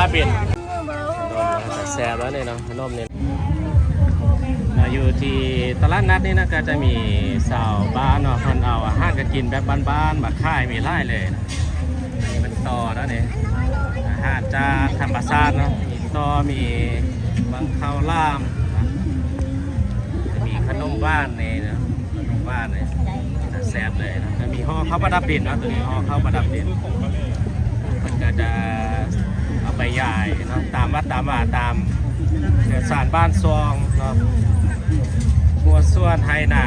าบินนมแซ่บแล้วเนี่ยเนาะนมเนี่ยอ่าอยู่ที่ตลาดนัดนี่นะก็จะมีสาวบ้านเนาะคนเอาอาหารก็กินแบบบ้านๆแบบค่ายมีไล่เลยนะนี่มันต่อแล้วเนี่ยอาหารจากธรรมชาติเนาะมีต่อมีบางข้าวล่ามนะจะมีขนมบ้านเนี่ยนะขนมบ้านเนี่ยแซ่บเลยนะจะมีห่อข้าวประดับดินเนาะตัวนี้ห่อข้าวประดับดินมันก็จะ เอาไปใหญ่เนาะตามวัดตามว่าตามเอกสารบ้านซองเนาะบัวส่วนไฮนา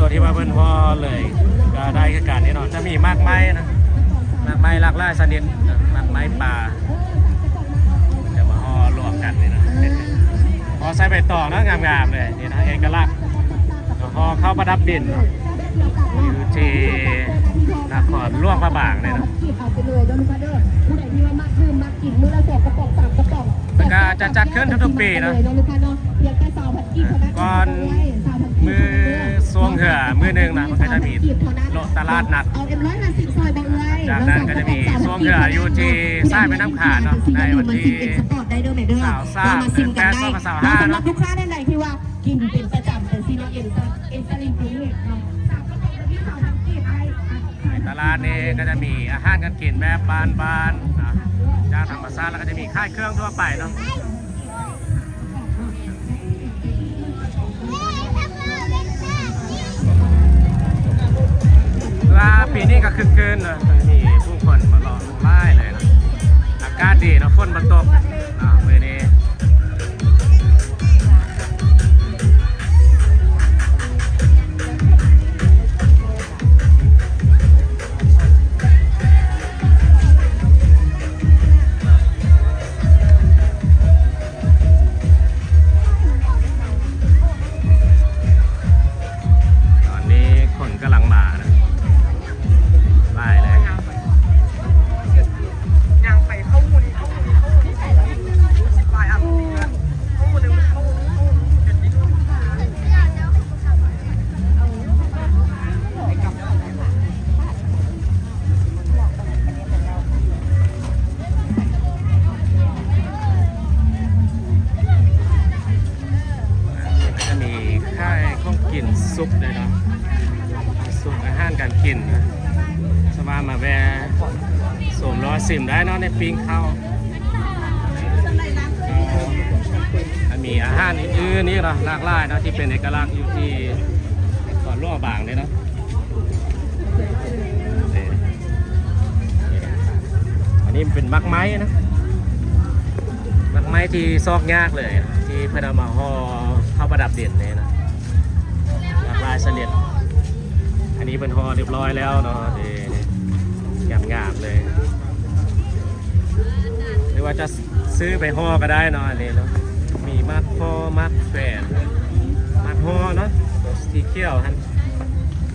ตัวที่ว่าเบิ้นพอเลยก็ได้คือการนี้เนาะจะมีมากไม้นะมากไม้หลากหลายชนิดมากไม้ป่าจะมาห่อรวมกันนี่นะห่อใส่ใบตองนะงามๆเลยนี่นะเอกลักษณ์ห่อเข้าประดับดินอยู่ที่นครหลวงพระบางเลยนาะขีดเอาไปเลยนะคะเด้อผู้ใดที่ว่ามักดื่มมักกินมื้อละสองกระป๋องสามกระป๋องแล้วก็จะจัดขึ้นทุกๆปีนะก่อนมือ สวงเหือมือหนึ่งนะมันก็จะมีโลตลาดนัด เอาเอ็มร้อยห้าสิบซอยบางเลยจากนั้นก็จะมีช่วงเหืออยู่ที่สายแม่น้ำขาดเนาะในวันที่สปอร์ตได้เด้อแม่เด้อสาวซ่าเรมาซิมกันได้แปดก็มาสาวห้าสำหเนรัอะบลูกค้าท่านใดที่ว่ากินเป็นประจำเป็นซีโนเอ็นซเอ็นซาลินทีเนาะสามกระป๋องที่สาวผัดกินไอ้ในตลาดนี้ก็จะมีอาหารการกินแบบบ้านๆนะจากธรรมชาติแล้วก็จะมีค่ายเครื่องทั่วไปเนาะ นี้ก็คึกคืนนะมีผู้คนมารอไล่เลยนะอากาศดีนะฝนมาตก สิมได้เนาะในปิ้งข้าวอ่ามีอาหารอื่นๆนี่เนาะหลากหลายเนาะที่เป็นเอกลักษณ์อยู่ที่ก่อนล่วบางเลยเนาะนี่นี่นะอันนี้เป็นมักไม้นะมักไม้ที่ซอกยากเลยนะที่เพื่อนเอามาห่อข้าประดับเด่นเลยนะหลากหลายชนิดอันนี้เป็นห่อเรียบร้อยแล้วเนาะนี่งามงามๆเลย รือว่าจะซื้อไปห่อก็ได้เนาะอันนี้เนาะมีมัดห่อมัดแฝนมัดห่อเนาะสีเขียวฮัน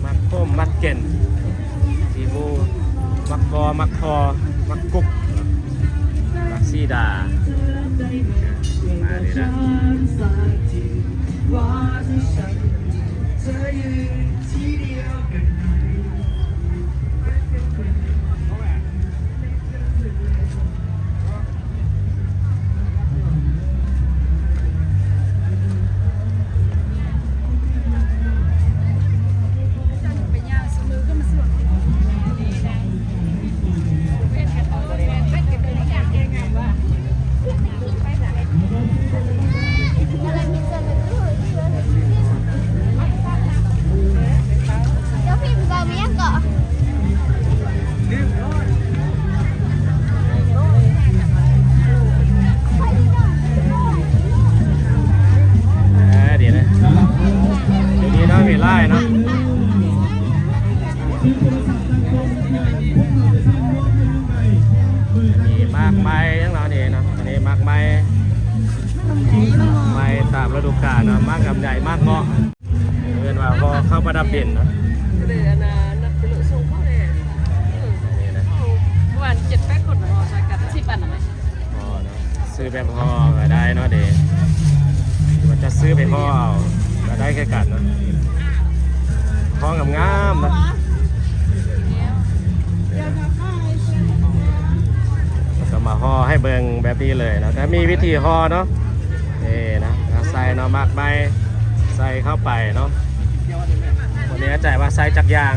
มัดโคมมัดเก่นสีบูมักคอมักคอมักกุ๊กมักซีดามาเลยนะเดี๋ ไม้ทั้งเราเนี่ยเนาะอันนี้มากไม้ไม้ตามฤดูกาลเนาะมากกับใหญ่มากเงาะเรียนว่าพอเข้าประดับเด่นเนาะเดือนนะนัดไปเลยส่งเข้าเลยนี่นะประมาณเจ็ดแปดคนรอใช้กันสิบอันไหมห่อเนาะซื้อแบบห่อก็ได้เนาะเดหรือว่าจะซื้อไปห่อเอาก็ได้แค่กันเนาะห่องามๆนะ มาห่อให้เบิ่งแบบนี้เลยนะแต่มีวิธีห่อเนาะนี่นะใส่เนาะมากใบใส่เข้าไปเนาะวันนี้จ่ายว่าใส่จักยาง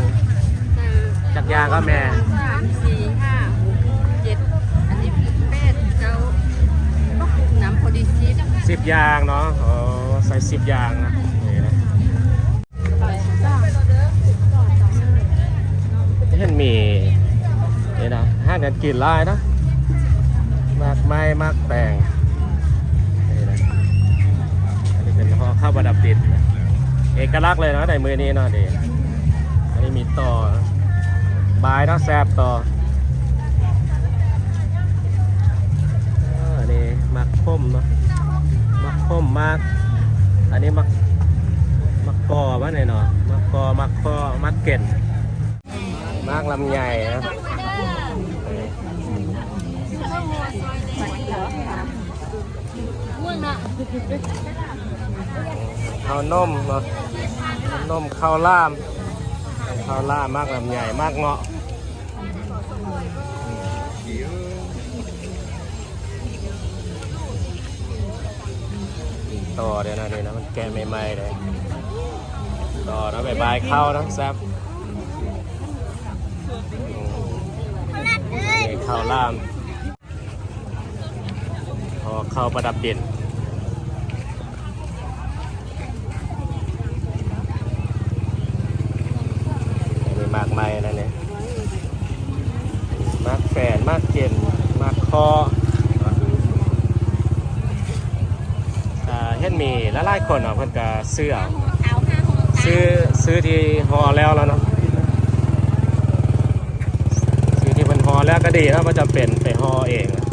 จักยางก็แม่สามสี่ห้าหกเจ็ดอันนี้แปดเก้าก็ขุน้ำพอดีสิบสิบยางเนาะอ๋อใส่สิบยางนะนี่นะเห็นมีนี่นะห้างกันกินหลายนะ มากไม้มากแปลงนี่นะอันนี้เป็นห่อข้าวประดับดินนะเอกลักษณ์เลยนะในมือนี้เนาะเด็อันนี้มีต่อนะบายเนาะแซบต่ออันนี้มักพ่มเนาะมักพ่มมาก อันนี้มักมักกอมาหน่ยเนาะมักกอมักคอมักเก่นมากลำใหญ่นะ ข้าวนมเนาะข้าวนมข้าวล่ามข้าวล่ามมากลำใหญ่มากเงาะต่อเดี๋ยวนะนี่นะมันแกะใหม่ๆเลยต่อนะบายๆเข้านะแซ่บข้าวล่ามพอเข้าประดับเด่น มีมากไม้นะเนี่ยมากแฝนมากเจนมากคอเฮ็ดมีละลายคนเนาะเพิ่นก็ซื้อซื้อซื้อที่ฮอแล้วแล้วเนาะซื้อที่เพิ่นฮอแล้วก็ดีนะมันจะเป็นไปฮอเองนะ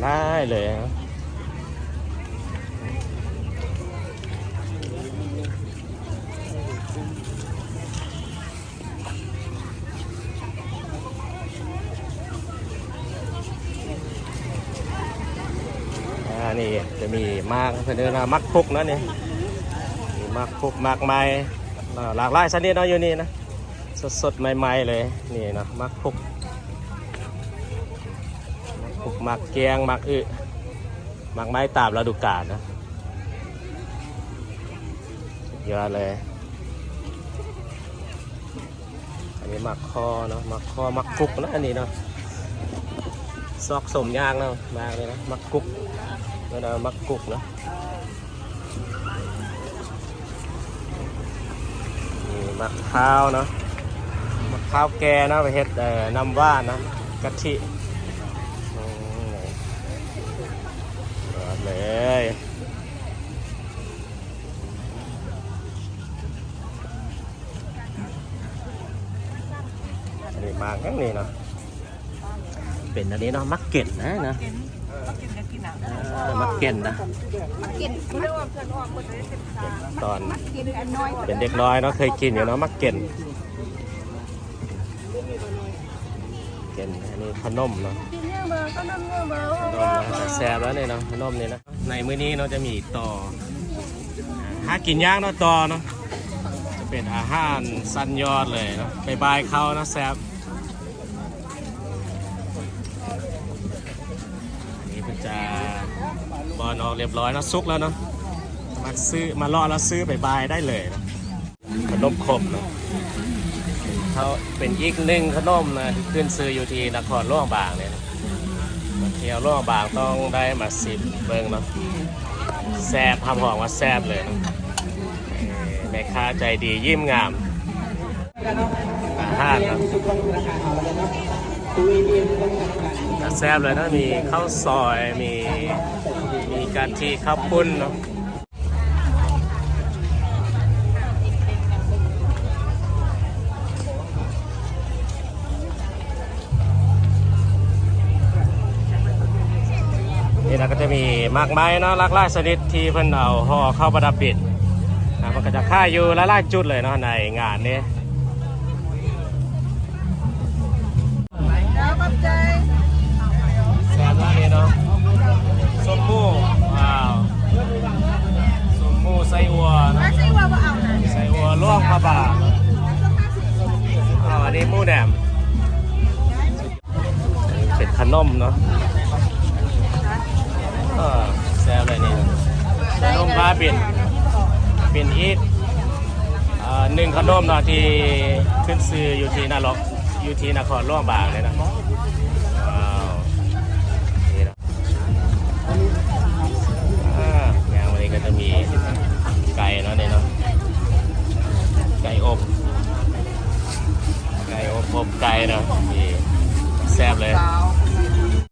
ไล่ๆเลยนะอ่านี่จะมีมากเพื่อนเรียกว่ามักคุกนะนี่มีมักคุกมากไม้หลากหลายชนิดเนาะอยู่นี่นะสดๆใหม่ๆเลยนี่เนาะมักคุก หมักแกงหมักอึหมักไม้ตามฤดูกาลนะสุดยอดเลย อันนี้หมักคอเนาะหมักคอหมักกุกนะอันนี้เนาะซอกสมยางเนาะมากเลยนะหมักกุกแล้วนะหมักกุกเนาะนี่หมักข้าวเนาะหมักข้าวแกเนาะไปเฮ็ดเอ่อน้ำว่านนะกะทิ อืมเอาเลยอั นนี้มากันนี่เนาะ เป็นอันนี้เนาะมักเก็ตนะนะมักเก็ตนะ ตอนเป็นเด็กน้อยเนาะเคยกินอยู่เนาะมักเก็ตเก็ตอันนี้ขนมเนาะนมนะแซ่บแล้วเนี่ยเนาะนมเนี่ยนะ ในมื้อนี้เราจะมีต่อหากินยากเนาะต่อเนาะจะเป็นอาหารสั้นยอดเลยเนาะไปบายเขานะแซบอันนี้ก็จะบอลออกเรียบร้อยนะซุกแล้วเนาะมาซื้อมาล่อแล้วซื้อไปบายได้เลยนะขนมขบเนาะเขาเป็นอีกหนึ่งขนมนะขึ้นซื้ออยู่ที่นครหลวงบางเนี่ย เที่ยวล่องบางต้องได้มาสิบเบิ้งเนาะแซบทำหองว่าแซบเลยนะแม่ค้าใจดียิ้มงามอาหารเนาะแซบเลยนะมีข้าวซอยมีมีกะทิข้าวปุ้นเนาะ มากมายเนาะหลากหลายชนิดที่เพิ่นเอาห่อเข้าประดับปิดนะมันก็จะค่ายอยู่หลายๆจุดเลยเนาะในงานนี้แล้วปับใจแซ่บมากเลยเนาะส้มหมูว้าวส้มหมูไส้อัวนะไม่ใช่ว่าว่าเอานะไส้อัวล่วงพระบาทอ้าอันนี้หมูแหนมเป็นขนมเนาะเออแซ่บเลยนี่ข นมบ้าบินเป็นอีทหนึ่งขนมเนาะที่ขึ้นซื้ออยู่ที่นรกอยู่ที่นครหล่วงบางเลยนะว้าวนี่นะอ่างานวันนี้ก็จะมีไก่เนาะเนี่ยเนาะไก่อบไก่อบอบไก่เนาะนี่แซ่บเลย